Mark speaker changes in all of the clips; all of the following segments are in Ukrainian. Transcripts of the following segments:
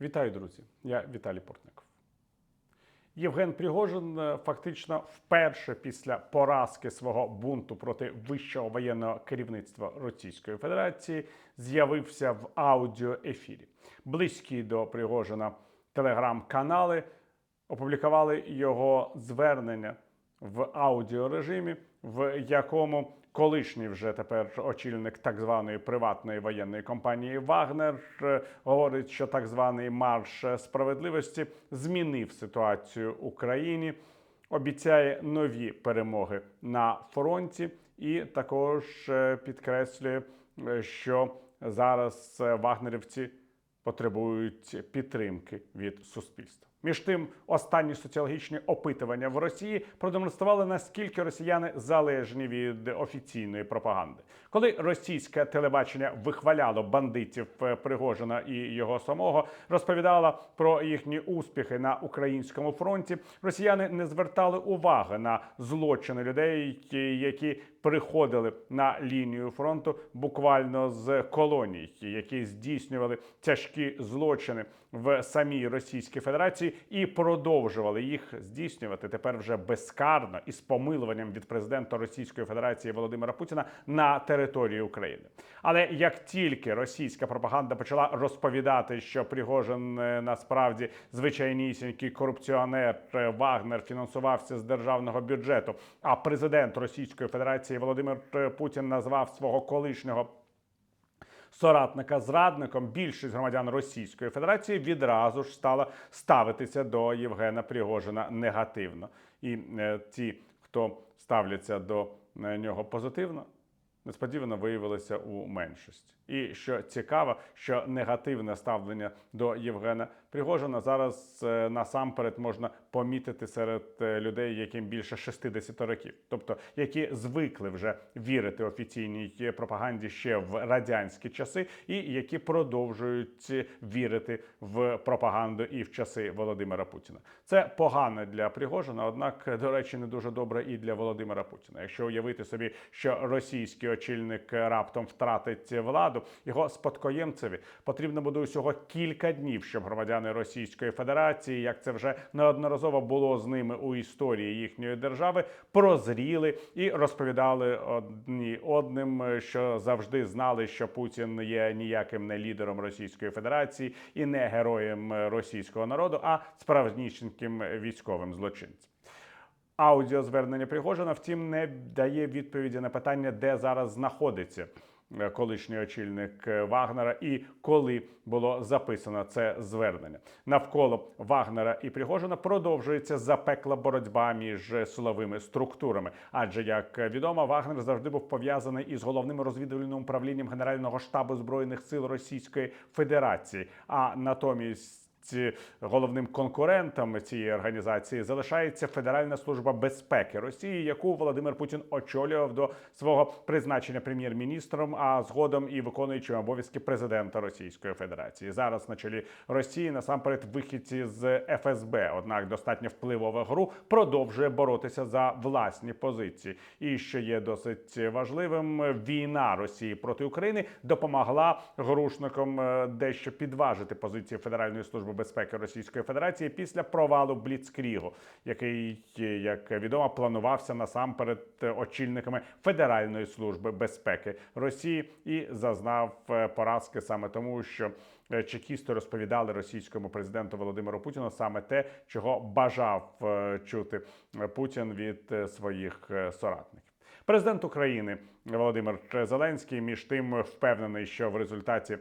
Speaker 1: Вітаю, друзі! Я Віталій Портников. Євген Пригожин е, фактично вперше після поразки свого бунту проти вищого воєнного керівництва Російської Федерації з'явився в аудіоефірі. Близькі до Пригожина телеграм-канали опублікували його звернення в аудіорежимі, в якому колишній вже тепер очільник так званої приватної воєнної компанії Вагнер е, говорить, що так званий марш справедливості змінив ситуацію в Україні, обіцяє нові перемоги на фронті, і також е, підкреслює, е, що зараз вагнерівці потребують підтримки від суспільства. Між тим, останні соціологічні опитування в Росії продемонстрували наскільки росіяни залежні від офіційної пропаганди. Коли російське телебачення вихваляло бандитів е, Пригожина і його самого, розповідало про їхні успіхи на українському фронті, росіяни не звертали уваги на злочини людей, які приходили на лінію фронту буквально з колоній, які здійснювали тяжкі злочини в самій Російській Федерації і продовжували їх здійснювати тепер вже безкарно і з помилуванням від президента Російської Федерації Володимира Путіна на території України. Але як тільки російська пропаганда почала розповідати, що Пригожин е, насправді звичайнісінький корупціонер е, Вагнер фінансувався з державного бюджету, а президент Російської Федерації Володимир е, Путін назвав свого колишнього соратника зрадником, більшість громадян Російської Федерації відразу ж стала ставитися до Євгена Пригожина негативно. І е, ті, хто ставляться до е, нього позитивно, несподівано виявилися у меншості. І що цікаво, що негативне ставлення до Євгена Пригожина зараз е, насамперед можна помітити серед е, людей, яким більше 60 років, тобто які звикли вже вірити офіційній пропаганді ще в радянські часи, і які продовжують вірити в пропаганду і в часи Володимира Путіна. Це погано для Пригожина, однак, до речі, не дуже добре і для Володимира Путіна. Якщо уявити собі, що російський очільник раптом втратить владу, його спадкоємцеві потрібно буде усього кілька днів, щоб громадяни Російської Федерації, як це вже неодноразово було з ними у історії їхньої держави, прозріли і розповідали одні одним, що завжди знали, що Путін є ніяким не лідером Російської Федерації і не героєм російського народу, а справжнісіньким військовим злочинцем. Аудіозвернення Пригожина, втім, не дає відповіді на питання, де зараз знаходиться колишній очільник е, Вагнера і коли було записано це звернення. Навколо Вагнера і Пригожина продовжується запекла боротьба між силовими структурами. Адже, як відомо, Вагнер завжди був пов'язаний із головним розвідувальним управлінням Генерального штабу збройних сил Російської Федерації. А натомість головним конкурентом цієї організації залишається Федеральна служба безпеки Росії, яку Володимир Путін очолював до свого призначення прем'єр-міністром, а згодом і виконуючим обов'язки президента Російської Федерації. Зараз на чолі Росії насамперед вихідці з ФСБ. Однак достатньо впливова гру продовжує боротися за власні позиції. І що є досить важливим, війна Росії проти України допомогла грушникам е, дещо підважити позиції Федеральної служби безпеки Російської Федерації після провалу Бліцкрігу, який, як відомо, планувався насамперед очільниками Федеральної служби безпеки Росії і зазнав е, поразки саме тому, що е, чекісти розповідали російському президенту Володимиру Путіну саме те, чого бажав е, чути Путін від своїх соратників. Президент України Володимир Зеленський між тим впевнений, що в результаті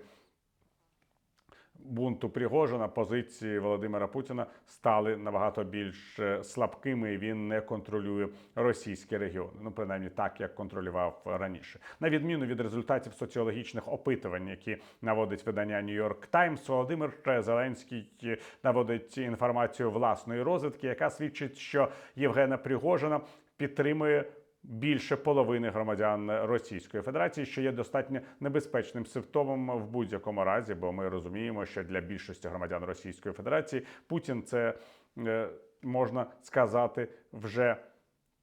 Speaker 1: бунту Пригожина позиції Володимира Путіна стали набагато більш е, слабкими. і Він не контролює російські регіони. Ну принаймні так, як контролював раніше. На відміну від результатів соціологічних опитувань, які наводить видання New York Times, Володимир Зеленський е, наводить інформацію власної розвідки, яка свідчить, що Євгена Пригожина підтримує більше половини громадян Російської Федерації, що є достатньо небезпечним симптомом в будь-якому разі, бо ми розуміємо, що для більшості громадян Російської Федерації Путін це е, можна сказати вже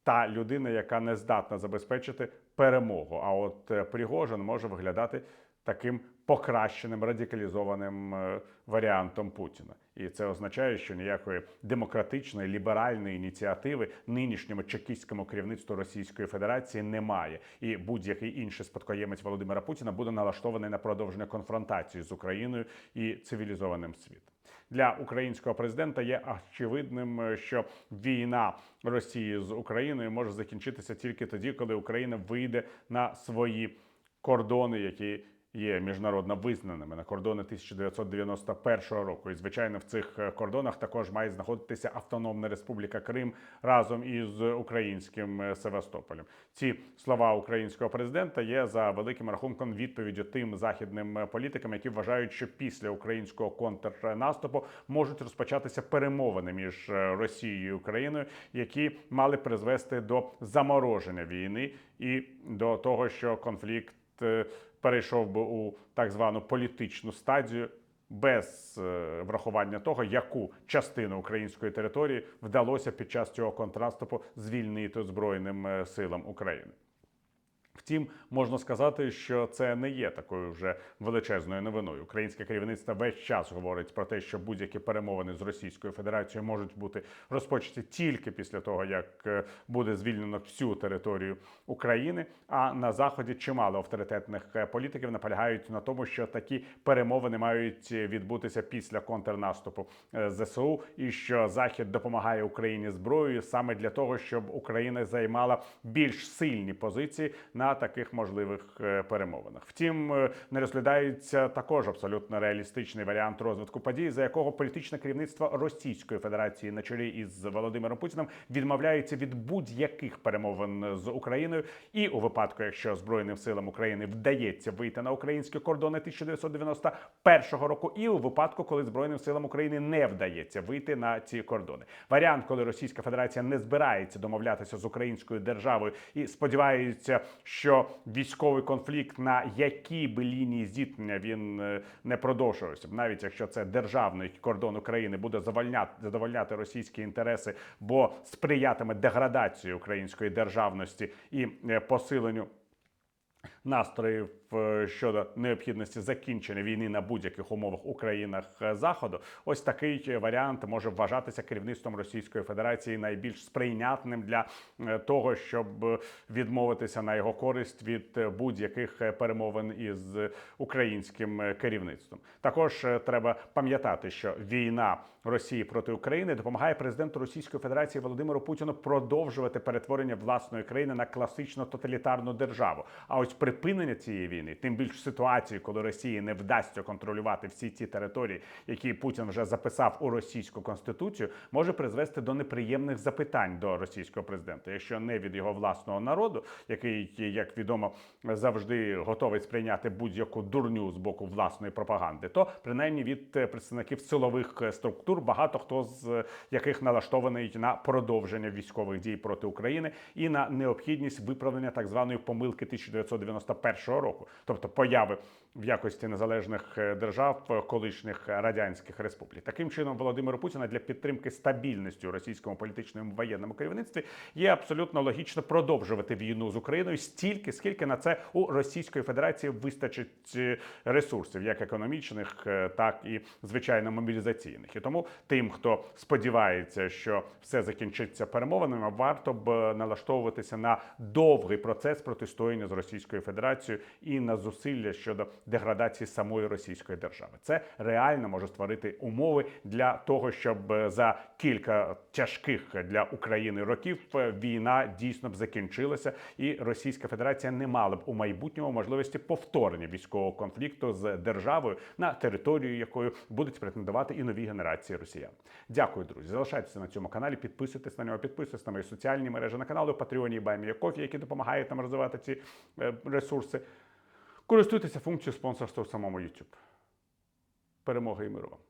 Speaker 1: та людина, яка не здатна забезпечити перемогу. А от е, Пригожин може виглядати таким покращеним радикалізованим е, варіантом Путіна. І це означає, що ніякої демократичної ліберальної ініціативи нинішньому чекістському керівництву Російської Федерації немає. І будь-який інший спадкоємець Володимира Путіна буде налаштований на продовження конфронтації з Україною і цивілізованим світом. Для українського президента є очевидним, е, що війна Росії з Україною може закінчитися тільки тоді, коли Україна вийде на свої кордони, які є міжнародно визнаними на кордони 1991 року. І звичайно, в цих е, кордонах також має знаходитися Автономна Республіка Крим разом із українським е, Севастополем. Ці слова українського президента є за великим рахунком відповіддю тим західним е, політикам, які вважають, що після українського контрнаступу можуть розпочатися перемовини між Росією і Україною, які мали призвести до замороження війни і до того, що конфлікт перейшов би у так звану політичну стадію. Без е, врахування того, яку частину української території вдалося під час цього контраступу звільнити Збройним е, силам України. Втім, можна сказати, що це не є такою вже величезною новиною. Українське керівництво весь час говорить про те, що будь-які перемовини з Російською Федерацією можуть бути розпочаті тільки після того, як е, буде звільнено всю територію України. А на заході чимало авторитетних е, політиків наполягають на тому, що такі перемовини мають відбутися після контрнаступу е, ЗСУ, і що Захід допомагає Україні зброєю саме для того, щоб Україна займала більш сильні позиції на таких можливих е, перемовинах. Втім, е, не розглядається також абсолютно реалістичний варіант розвитку подій, за якого політичне керівництво Російської Федерації на чолі із Володимиром Путіним відмовляється від будь-яких перемовин з Україною, і у випадку, якщо Збройним силам України вдається вийти на українські кордони 1991 року, і у випадку, коли Збройним силам України не вдається вийти на ці кордони. Варіант, коли Російська Федерація не збирається домовлятися з українською державою і сподівається, що військовий конфлікт на якій би лінії зіткнення він е, не продовжувався, навіть якщо це державний кордон України буде завальняти задовольняти російські інтереси, бо сприятиме деградації української державності і е, посиленню настроїв е, щодо необхідності закінчення війни на будь-яких умовах у країнах е, заходу. Ось такий варіант може вважатися керівництвом Російської Федерації найбільш сприйнятним для е, того, щоб відмовитися на його користь від е, будь-яких е, перемовин із українським е, керівництвом. Також е, треба пам'ятати, що війна Росії проти України допомагає президенту Російської Федерації Володимиру Путіну продовжувати перетворення власної країни на класично тоталітарну державу. А ось припинення цієї війни, тим більш в ситуації, коли Росії не вдасться контролювати всі ті території, які Путін вже записав у російську конституцію, може призвести до неприємних запитань до російського президента, якщо не від його власного народу, який, як відомо, завжди готовий сприйняти будь-яку дурню з боку власної пропаганди, то принаймні від представників силових структур, багато хто з яких налаштований на продовження військових дій проти України і на необхідність виправлення так званої помилки 1991 року, тобто появи в якості незалежних е, держав е, колишніх радянських республік. Таким чином, Володимиру Путіна для підтримки стабільності у російському політичному воєнному керівництві є абсолютно логічно продовжувати війну з Україною стільки, скільки на це у Російської Федерації вистачить е, ресурсів, як економічних, е, так і звичайно мобілізаційних. І тому тим, хто сподівається, що все закінчиться перемовинами, варто б е, налаштовуватися на довгий процес протистояння з Російською Федерацією і на зусилля щодо деградації самої російської держави. Це реально може створити умови для того, щоб е, за кілька тяжких для України років е, війна дійсно б закінчилася, і Російська Федерація не мала б у майбутньому можливості повторення військового конфлікту з державою, на територію якою будуть претендувати і нові генерації росіян. Дякую, друзі. Залишайтеся на цьому каналі, підписуйтесь на нього, підписуйтесь на мої соціальні мережі на канали Patreon і BuyMeACoffee, які допомагають нам розвивати ці е, ресурси. Користуйтеся функцією спонсорства в самому YouTube. Перемоги і миру вам!